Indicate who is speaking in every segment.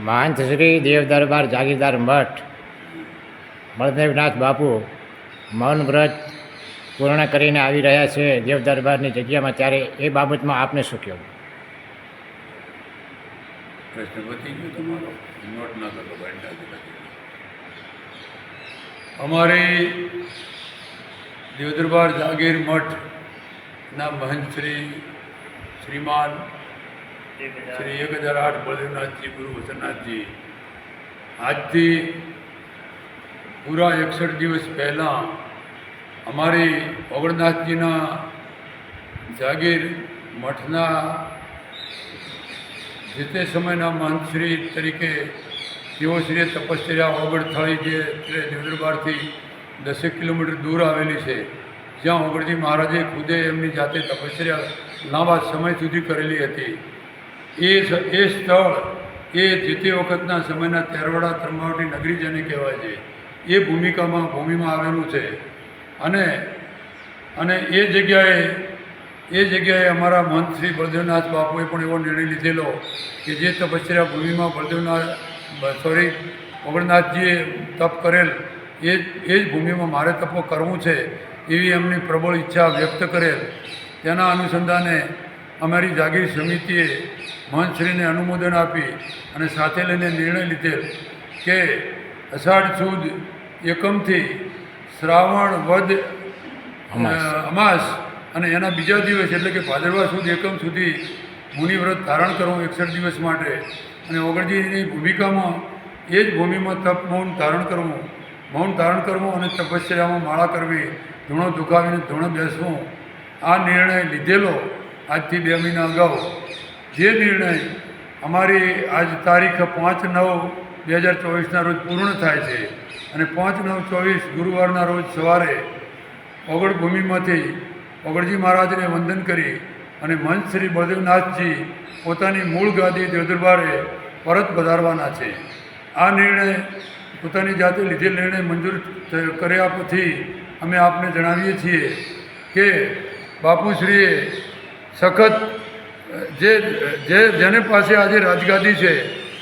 Speaker 1: મહંત શ્રી દેવદરબાર જાગીરદાર મઠ, બળદેવનાથ બાપુ, મૌન વ્રત પૂર્ણ કરીને આવી રહ્યા છે દેવદરબારની જગ્યામાં, ત્યારે એ બાબતમાં આપને શું કહેવું?
Speaker 2: અમારી દેવદરબાર જાગીર મઠના મહંત શ્રી શ્રીમાન શ્રી એક હજાર આઠ બળદેવનાથજી ગુરુ વસનાથજી. આજથી પૂરા એકસઠ દિવસ પહેલાં અમારી ઓગણનાથજીના જાગીર મઠના જે તે સમયના મહંતશ્રી તરીકે તેઓ શ્રીએ તપશ્ચર્યા ઓગણથાળી જે દેવદરબારથી દસેક કિલોમીટર દૂર આવેલી છે, જ્યાં ઓગણજી મહારાજે ખુદે એમની જાતે તપશ્ચર્યા લાંબા સમય સુધી કરેલી હતી. એ એ સ્થળ, એ જે તે વખતના સમયના તેરવાડા ત્રંબાવટી નગરી જેને કહેવાય છે, એ ભૂમિકામાં, ભૂમિમાં આવેલું છે. અને અને એ જગ્યાએ એ જગ્યાએ અમારા મહંત શ્રી બળદેવનાથ બાપુએ પણ એવો નિર્ણય લીધેલો કે જે તપસ્યા ભૂમિમાં બળદેવનાથ સોરી અમરનાથજીએ તપ કરેલ, એ એ જ ભૂમિમાં મારે તપો કરવું છે એવી એમની પ્રબળ ઈચ્છા વ્યક્ત કરેલ. તેના અનુસંધાને અમારી જાગીર સમિતિએ મહંતશ્રીને અનુમોદન આપી અને સાથે લઈને નિર્ણય લીધેલ કે અષાઢ સુદ એકમથી શ્રાવણ વદ
Speaker 1: અમાસ.
Speaker 2: અને એના બીજા દિવસ એટલે કે ભાદરવા સુદ એકમ સુધી મુનિવ્રત ધારણ કરવું એકસઠ દિવસ માટે અને ઓગણજીની ભૂમિકામાં એ જ ભૂમિમાં તપ મૌન ધારણ કરવું મૌન ધારણ કરવું અને તપસ્યામાં માળા કરવી ધૂણો દુખાવીને ધૂણો બેસવું આ નિર્ણય લીધેલો આજથી બે મહિના અગાઉ જે નિર્ણય અમારી આજ તારીખ પાંચ નવ બે હજાર ચોવીસના રોજ પૂર્ણ થાય છે અને પાંચ નવ ચોવીસ ગુરુવારના રોજ સવારે ઓગળ ભૂમિમાંથી ઓગળજી મહારાજને વંદન કરી અને મંચ શ્રી બળદેવનાથજી પોતાની મૂળ ગાદી દેવદરબારે પરત વધારવાના છે. આ નિર્ણય પોતાની જાતે લીધેલ નિર્ણય મંજૂર કર્યા પછી અમે આપને જણાવીએ છીએ કે બાપુશ્રીએ સખત, જે જે જેને પાસે આજે રાજગાદી છે,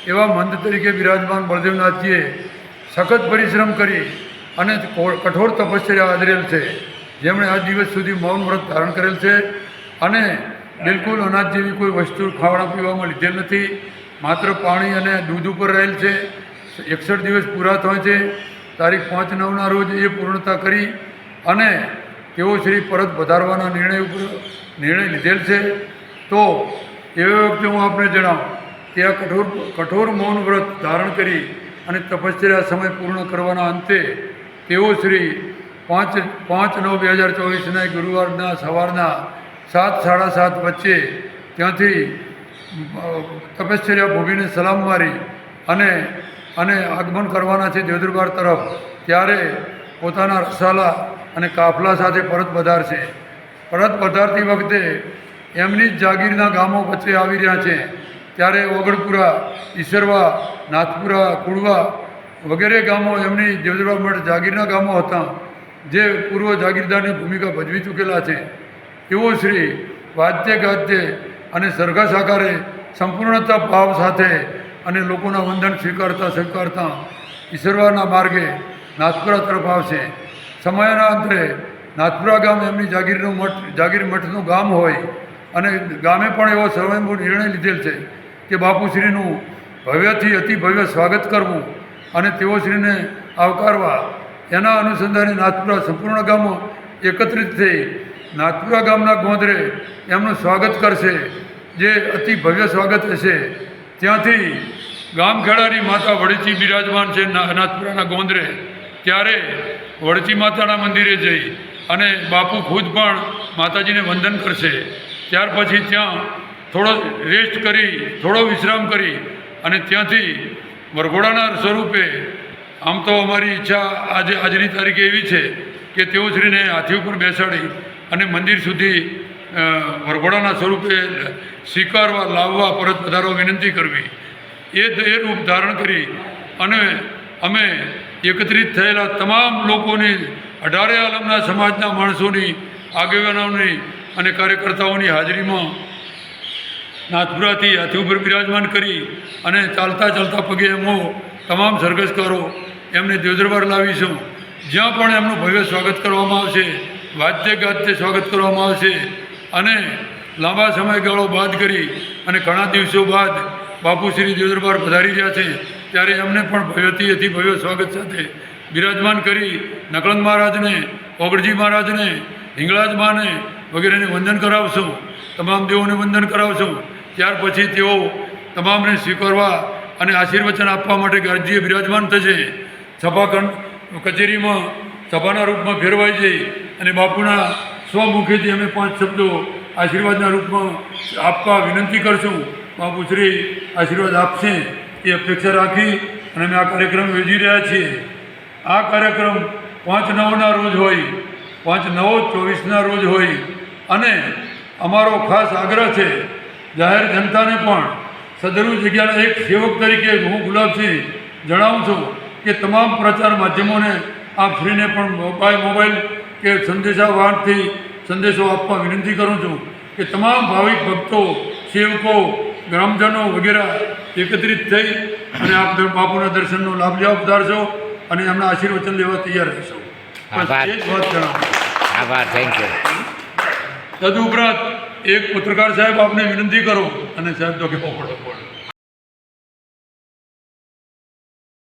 Speaker 2: એવા મંદ તરીકે બિરાજમાન બળદેવનાથજીએ સખત પરિશ્રમ કરી અને કઠોર તપશ્ચર્યા આદરેલ છે. જેમણે આ દિવસ સુધી મૌન વ્રત ધારણ કરેલ છે અને બિલકુલ અનાજ જેવી કોઈ વસ્તુ ખાવાના પીવામાં લીધેલ નથી. માત્ર પાણી અને દૂધ ઉપર રહેલ છે. એકસઠ દિવસ પૂરા થાય છે. તારીખ પાંચ નવના રોજ એ પૂર્ણતા કરી અને તેઓ શ્રી પરત વધારવાના નિર્ણય ઉપર નિર્ણય લીધેલ છે, તો એવી વખતે હું આપને જણાવું કે આ કઠોર કઠોર મૌન વ્રત ધારણ કરી અને તપશ્ચર્યા સમય પૂર્ણ કરવાના અંતે તેઓ શ્રી પાંચ પાંચ નવ બે હજાર ચોવીસના ગુરુવારના સવારના સાત સાડા સાત વચ્ચે ત્યાંથી તપશ્ચર્યા ભૂમિને સલામ મારી અને અને આગમન કરવાના છે દેવદરબાર તરફ. ત્યારે પોતાના રસાલા અને કાફલા સાથે પરત પધારશે. પરત પધારતી વખતે એમની જ જાગીરના ગામો વચ્ચે આવી રહ્યા છે. ત્યારે ઓગળપુરા, ઈસરવા, નાથપુરા, કુડવા વગેરે ગામો એમની દેવદરબાર મઠ જાગીરના ગામો હતા, જે પૂર્વ જાગીરદારની ભૂમિકા ભજવી ચૂકેલા છે. એવો શ્રી વાદ્ય ગાદ્ય અને સરઘા સાકારે સંપૂર્ણતા ભાવ સાથે અને લોકોના વંદન સ્વીકારતા સ્વીકારતા ઈશ્વરવાના માર્ગે નાથપુરા તરફ આવશે. સમયના અંતરે નાથપુરા ગામ એમની જાગીરનું મઠ, જાગીર મઠનું ગામ હોય અને ગામે પણ એવો સ્વયંભૂ નિર્ણય લીધેલ છે કે બાપુશ્રીનું ભવ્યથી અતિ ભવ્ય સ્વાગત કરવું અને તેઓશ્રીને આવકારવા. એના અનુસંધાને નાથપુરા સંપૂર્ણ ગામો એકત્રિત થઈ નાથપુરા ગામના ગોંદરે એમનું સ્વાગત કરશે, જે અતિ ભવ્ય સ્વાગત હશે. ત્યાંથી ગામખેડાની માતા વડચી બિરાજમાન છે નાથપુરાના ગોંદરે ત્યારે વડચી માતાના મંદિરે જઈ અને બાપુ ખુદ પણ માતાજીને વંદન કરશે. ત્યાર પછી ત્યાં થોડો રેસ્ટ કરી, થોડો વિશ્રામ કરી અને ત્યાંથી વરઘોડાના સ્વરૂપે, આમ તો અમારી ઈચ્છા આજે, આજની તારીખે એવી છે કે તેઓ શ્રીને હાથી ઉપર બેસાડી અને મંદિર સુધી વરઘોડાના સ્વરૂપે સ્વીકારવા, લાવવા, પરત વધારવા વિનંતી કરવી. એ રૂપ ધારણ કરી અને અમે એકત્રિત થયેલા તમામ લોકોની, અઢારે આલમના સમાજના માણસોની, આગેવાનોની અને કાર્યકર્તાઓની હાજરીમાં નાથપુરાથી હાથી ઉપર બિરાજમાન કરી અને ચાલતા ચાલતા પગે એમો તમામ સરઘસકારો એમને દેવદરબાર લાવીશું. જ્યાં પણ એમનું ભવ્ય સ્વાગત કરવામાં આવશે વાદ્ય ગાદ્ય સ્વાગત કરવામાં આવશે અને લાંબા સમયગાળો બાદ કરી અને ઘણા દિવસો બાદ બાપુ શ્રી દેવદરબાર પધારી રહ્યા છે. ત્યારે એમને પણ ભવ્યથી અતિ ભવ્ય સ્વાગત સાથે બિરાજમાન કરી નકળંગ મહારાજને, ઓગળજી મહારાજને, હિંગળાજ માને વગેરેને વંદન કરાવશું, તમામ દેવોને વંદન કરાવશું. ત્યાર પછી તેઓ તમામને સ્વીકારવા અને આશીર્વચન આપવા માટે ગાર્જીએ બિરાજમાન થશે. સભા કચેરીમાં, સભાના રૂપમાં ફેરવાઈ જઈ અને બાપુના સ્વમુખેથી અમે પાંચ શબ્દો આશીર્વાદના રૂપમાં આપવા વિનંતી કરશું. બાપુ શ્રી આશીર્વાદ આપશે. એ અપેક્ષા રાખી અને અમે આ કાર્યક્રમ યોજી રહ્યા છીએ. આ કાર્યક્રમ પાંચ નવના રોજ હોય, પાંચ નવ ચોવીસના રોજ હોય. અને અમારો ખાસ આગ્રહ છે, જાહેર જનતાને પણ સદરૂ જગ્યાના એક સેવક તરીકે હું ગુલાબસિંહ જણાવું છું કે તમામ પ્રચાર માધ્યમોને આ ફ્રીને પણ મોબાઈલ મોબાઈલ કે સંદેશા વાહનથી સંદેશો આપવા વિનંતી કરું છું કે તમામ ભાવિક ભક્તો, સેવકો ગ્રામજનો વગેરે એકત્રિત થઈ અને આપ બાપુના દર્શનનો લાભ લેવા પધારશો અને એમના આશીર્વચન લેવા તૈયાર રહેશો.
Speaker 1: આભાર. થેન્ક યુ
Speaker 2: તદુપરાંત એક પત્રકાર સાહેબ આપને વિનંતી કરો અને સાહેબ તો કે પોપડો પોડ.